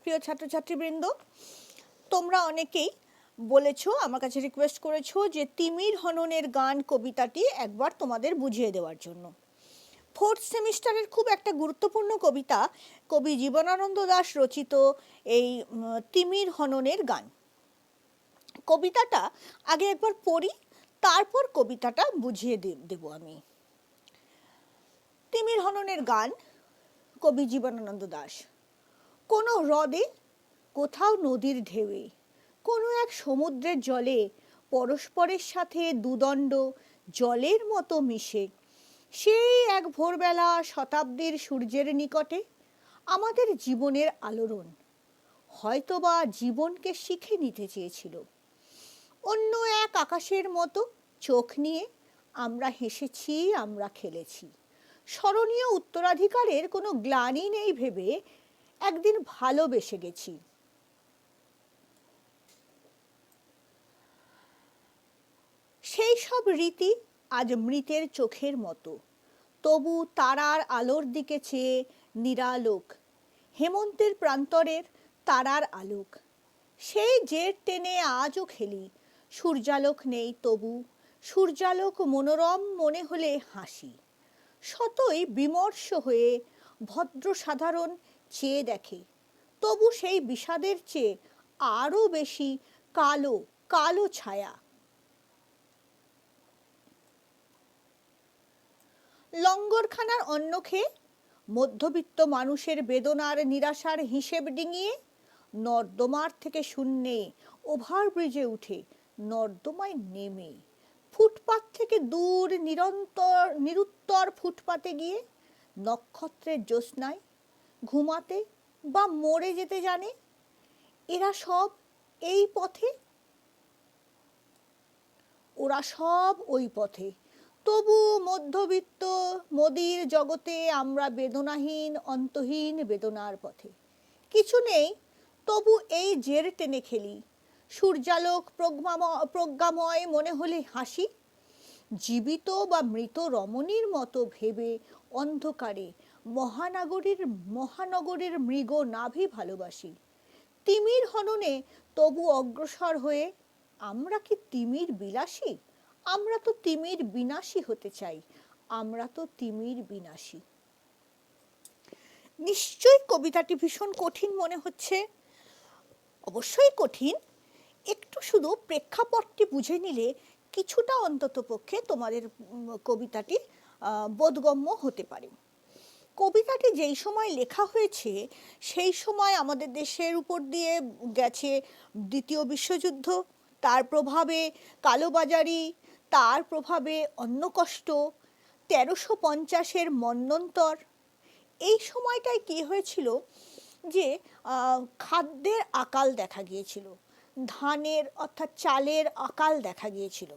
প্রিয় ছাত্রছাত্রীবৃন্দ, তোমরা অনেকেই বলেছ, আমার কাছে রিকোয়েস্ট করেছ যে তিমির হননের গান, কবিতাটি একবার তোমাদের বুঝিয়ে দেওয়ার জন্য। ফোর্থ সেমিস্টারের খুব একটা গুরুত্বপূর্ণ কবিতা কবি জীবনানন্দ দাশ রচিত এই তিমির হননের গান। কবিতাটা আগে একবার পড়ি, তারপর কবিতাটা বুঝিয়ে দেব আমি। তিমির হননের গান কবি জীবনানন্দ দাশ কোনো হ্রদে, কোথাও নদীর ঢেউয়ে, কোনো এক সমুদ্রের জলে পরস্পরের সাথে দুদণ্ড, জলের মতো মিশে, সেই এক ভোরবেলা শতাব্দীর সূর্যের নিকটে আমাদের জীবনের আলোড়ন, হয়তোবা জীবনকে শিখে নিতে চেয়েছিল। অন্য এক আকাশের মতো চোখ নিয়ে আমরা হেসেছি, আমরা খেলেছি। স্মরণীয় উত্তরাধিকারের কোনো গ্লানি নেই ভেবে একদিন ভালোবেসে গেছি। সেই সব রীতি আজ মৃতের চোখের মতো। তবু তারার আলোর দিকে চেয়ে নিরালোক। হেমন্তের প্রান্তরের তারার আলোক। সেই জের টেনে আজও খেলি। সূর্যালোক নেই তবু। সূর্যালোক মনোরম মনে হলে হাসি। শতই বিমর্ষ হয়ে ভদ্র সাধারণ চেয়ে দেখে। তবু সেই বিষাদের চেয়ে আরও বেশি কালো কালো ছায়া। লঙ্গরখানার অন্ন খেয়ে মধ্যবিত্ত মানুষের বেদনার নিরাশার হিসেব ডিঙিয়ে নর্দমার থেকে শূন্যে ওভারব্রিজে উঠে নর্দমায় নেমে ফুটপাত থেকে দূর নিরন্তর, নিরুত্তর ফুটপাতে গিয়ে নক্ষত্রের জ্যোৎস্নায় ঘুমাতে বা মরে যেতে জানে? এরা সব এই পথে? ওরা সব ওই পথে। তবু মধ্যবিত্ত মোদির জগতে আমরা বেদনাহীন, অন্তহীন বেদনার পথে। কিছু নেই, তবু এই জের টেনে খেলি। সূর্যালোক প্রজ্ঞাম- প্রজ্ঞাময় মনে হলে হাসি। জীবিত বা মৃত রমণীর মতো ভেবে অন্ধকারে মহানগরীর মহানগরীর মৃগ নাভি ভালোবাসি। তিমির হননে তবু অগ্রসর হয়ে, আমরা কি তিমির বিলাসী? আমরা তো তিমির বিনাশী হতে চাই। আমরা তো তিমির বিনাশী। নিশ্চয়ই কবিতাটি ভীষণ কঠিন মনে হচ্ছে। অবশ্যই কঠিন। একটু শুধু প্রেক্ষাপটটি বুঝে নিলে কিছুটা অন্তত পক্ষে তোমাদের কবিতাটি বোধগম্য হতে পারে। কবিতাটি যেই সময় লেখা হয়েছে, সেই সময় আমাদের দেশের উপর দিয়ে গেছে দ্বিতীয় বিশ্বযুদ্ধ, তার প্রভাবে কালোবাজারি, তার প্রভাবে অন্ন কষ্ট তেরোশো পঞ্চাশের মন্বন্তর এই সময়টায় কি হয়েছিল যে খাদ্যের আকাল দেখা গিয়েছিল, ধানের অর্থাৎ চালের আকাল দেখা গিয়েছিল।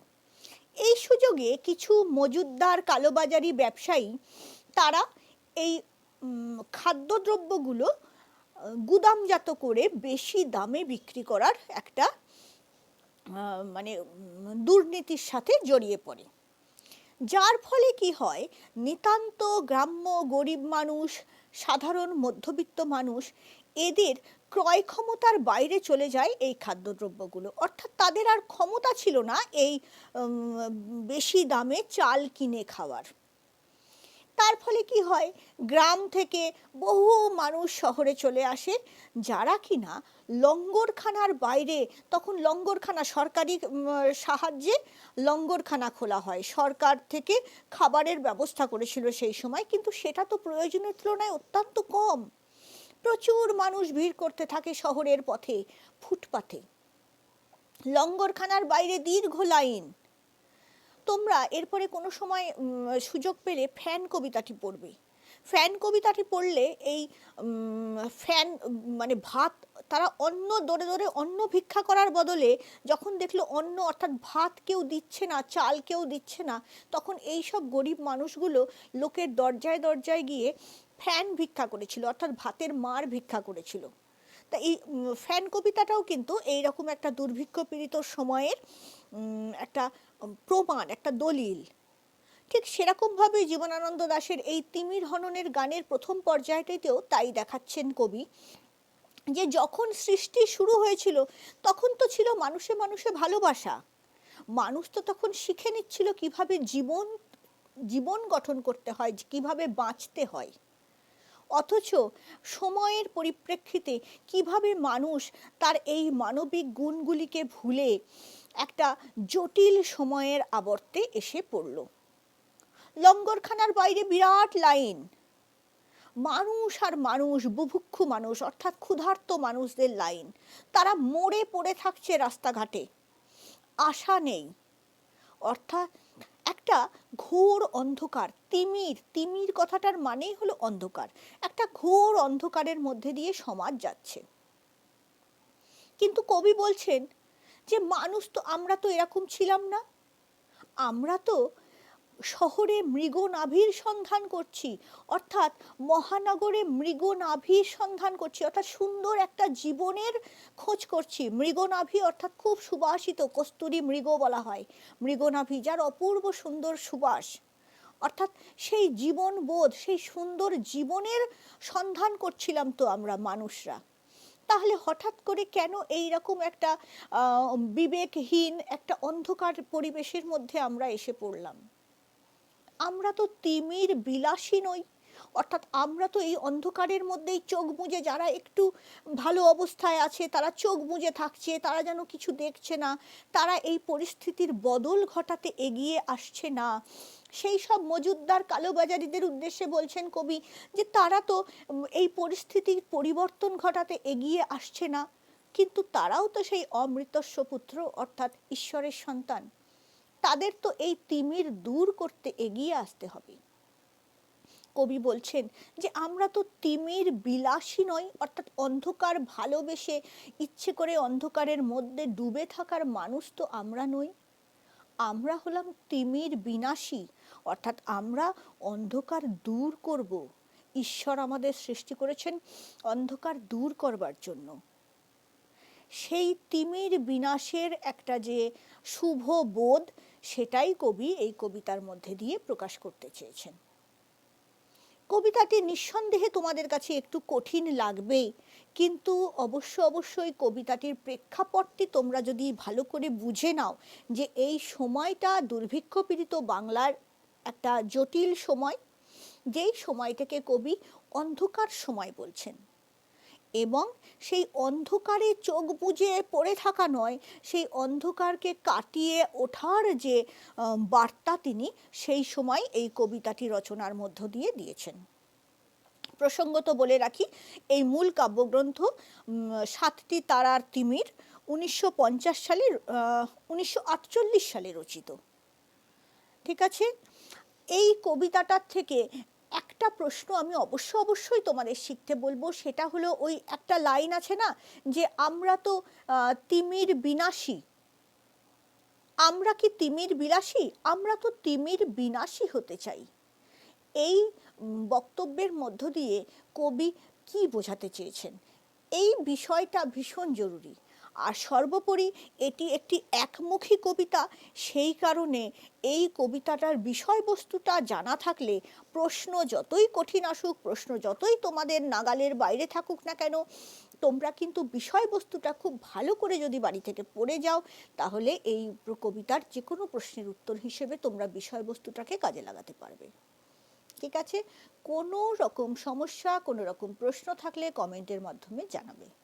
এই সুযোগে কিছু মজুদদার কালোবাজারি ব্যবসায়ী, তারা এই খাদ্যদ্রব্যগুলো গুদামজাত করে বেশি দামে বিক্রি করার একটা মানে দুর্নীতির সাথে জড়িয়ে পড়ে। যার ফলে কি হয়, নিতান্ত গ্রাম্য গরিব মানুষ, সাধারণ মধ্যবিত্ত মানুষ, এদের ক্রয় ক্ষমতার বাইরে চলে যায় এই খাদ্যদ্রব্যগুলো। অর্থাৎ তাদের আর ক্ষমতা ছিল না এই বেশি দামে চাল কিনে খাওয়ার। তার ফলে কি হয়? গ্রাম থেকে বহু মানুষ শহরে চলে আসে, যারা কিনা লঙ্গরখানার বাইরে, তখন লঙ্গরখানা সরকারি সাহায্যে লঙ্গরখানা খোলা হয়। সরকার থেকে খাবারের ব্যবস্থা করেছিল সেই সময়, কিন্তু সেটা তো প্রয়োজনের তুলনায় অত্যন্ত কম। প্রচুর মানুষ ভিড় করতে থাকে শহরের পথে ফুটপাথে লঙ্গরখানার বাইরে দীর্ঘ লাইন। তোমরা এরপরে কোনো সময় সুযোগ পেলে ফ্যান কবিতাটি পড়বে। ফ্যান কবিতাটি পড়লে এই ফ্যান মানে ভাত তারা অন্ন দরে দরে অন্ন ভিক্ষা করার বদলে যখন দেখল অন্ন অর্থাৎ ভাত কেউ দিচ্ছে না, চাল কেউ দিচ্ছে না, তখন এই সব গরিব মানুষগুলো লোকের দরজায় দরজায় গিয়ে ফ্যান ভিক্ষা করেছিল, অর্থাৎ ভাতের মার ভিক্ষা করেছিল। তা এই ফ্যান কবিতাটাও কিন্তু এই রকম একটা দুর্ভিক্ষ পীড়িত সময়ের একটা প্রমাণ, একটা দলিল। ঠিক সেরকমভাবে জীবনানন্দ দাশের এই তিমির হননের গানের প্রথম পর্যায়টিতেও তাই দেখাচ্ছেন কবি। যে যখন সৃষ্টি শুরু হয়েছিল, তখন তো ছিল মানুষে মানুষে ভালোবাসা। মানুষ তো তখন শিখে নিচ্ছিল কীভাবে জীবন জীবন গঠন করতে হয়, কীভাবে বাঁচতে হয়। অথচ সময়ের পরিপ্রেক্ষিতে কীভাবে মানুষ তার এই মানবিক গুণগুলিকে ভুলে একটা জটিল সময়ের আবর্তে এসে পড়ল। লঙ্গরখানার বাইরে বিরাট লাইন। মানুষ আর মানুষ, বুভুক্ষু মানুষ, অর্থাৎ ক্ষুধার্ত মানুষদের লাইন। তারা মরে পড়ে থাকছে রাস্তাঘাটে। আশা নেই। অর্থাৎ একটা ঘোর অন্ধকার, তিমির তিমির কথাটার মানেই হলো অন্ধকার। একটা ঘোর অন্ধকারের মধ্যে দিয়ে সমাজ যাচ্ছে। কিন্তু কবি বলছেন যে, মানুষ তো আমরা তো এরকম ছিলাম না। আমরা তো শহরে মৃগনাভির সন্ধান করছি। অর্থাৎ মহানগরে মৃগনাভির সন্ধান করছি। অর্থাৎ সুন্দর একটা জীবনের খোঁজ করছি। মৃগনাভি অর্থাৎ খুব সুবাসিত, কস্তুরী মৃগ বলা হয়। মৃগনাভি যার অপূর্ব সুন্দর সুবাস। অর্থাৎ সেই জীবন বোধ সেই সুন্দর জীবনের সন্ধান করছিলাম তো আমরা মানুষরা। তাহলে হঠাৎ করে কেন এই রকম একটা বিবেকহীন একটা অন্ধকার পরিবেশের মধ্যে আমরা এসে পড়লাম? আমরা তো তিমির বিলাসী নই। অর্থাৎ আমরা তো এই অন্ধকারের মধ্যেই চোখ বুঝে যারা একটু ভালো অবস্থায় আছে, তারা চোখ বুঝে থাকছে, তারা যেন কিছু দেখছে না, তারা এই পরিস্থিতির বদল ঘটাতে এগিয়ে আসছে না। সেই সব মজুদ্দার কালোবাজারিদের উদ্দেশ্যে বলছেন কবি যে তারা তো এই পরিস্থিতির পরিবর্তন ঘটাতে এগিয়ে আসছে না। কিন্তু তারাও তো সেই অমৃতস্ব পুত্র, অর্থাৎ ঈশ্বরের সন্তান। তাদের তো এই তিমির দূর করতে এগিয়ে আসতে হবে। কবি বলছেন যে, আমরা তো তিমির বিলাসী নই, অর্থাৎ অন্ধকার ভালোবেসে ইচ্ছে করে অন্ধকারের মধ্যে ডুবে থাকার মানুষ তো আমরা নই। আমরা হলাম তিমির বিনাশী, অর্থাৎ আমরা অন্ধকার দূর করব। ঈশ্বর আমাদের সৃষ্টি করেছেন অন্ধকার দূর করবার জন্য। সেই তিমির বিনাশের একটা যে শুভ বোধ সেটাই কবি এই কবিতার মধ্যে দিয়ে প্রকাশ করতে চেয়েছেন। কবিতাটি নিঃসন্দেহে তোমাদের কাছে একটু কঠিন লাগবেই, কিন্তু অবশ্য অবশ্যই কবিতাটির প্রেক্ষাপটটি তোমরা যদি ভালো করে বুঝে নাও যে এই সময়টা দুর্ভিক্ষ পীড়িত বাংলার একটা জটিল সময়, যেই সময়টাকে কবি অন্ধকার সময় বলছেন। এবং সেই অন্ধকারে চোখ বুঝে পড়ে থাকা নয়, সেই অন্ধকারকে কাটিয়ে ওঠার যে বার্তা তিনি সেই সময় এই কবিতাটি রচনার মধ্য দিয়ে দিয়েছেন। প্রসঙ্গত বলে রাখি, এই মূল কাব্যগ্রন্থ সাতটি তারার তিমির উনিশশো পঞ্চাশ সালে উনিশশো আটচল্লিশ সালে রচিত। ঠিক আছে? এই কবিতাটার থেকে একটা প্রশ্ন আমি অবশ্য অবশ্যই তোমাদের শিখতে বলব। সেটা হলো ওই একটা লাইন আছে না, যে আমরা তো তিমির বিনাশী। আমরা কি তিমির বিলাসী? আমরা তো তিমির বিনাশী হতে চাই। এই বক্তব্যের মধ্য দিয়ে কবি কি বোঝাতে চেয়েছেন? এই বিষয়টা ভীষণ জরুরি। আর সর্বোপরি এটি একটি একমুখী কবিতা। সেই কারণে এই কবিতাটার বিষয়বস্তুটা জানা থাকলে প্রশ্ন যতই কঠিন আসুক, প্রশ্ন যতই তোমাদের নাগালের বাইরে থাকুক না কেন, তোমরা কিন্তু বিষয়বস্তুটা খুব ভালো করে যদি বাড়ি থেকে পড়ে যাও, তাহলে এই কবিতার যে কোনো প্রশ্নের উত্তর হিসেবে তোমরা বিষয়বস্তুটাকে কাজে লাগাতে পারবে। ঠিক আছে? কোনো রকম সমস্যা কোনো রকম প্রশ্ন থাকলে কমেন্টের মাধ্যমে জানাবে।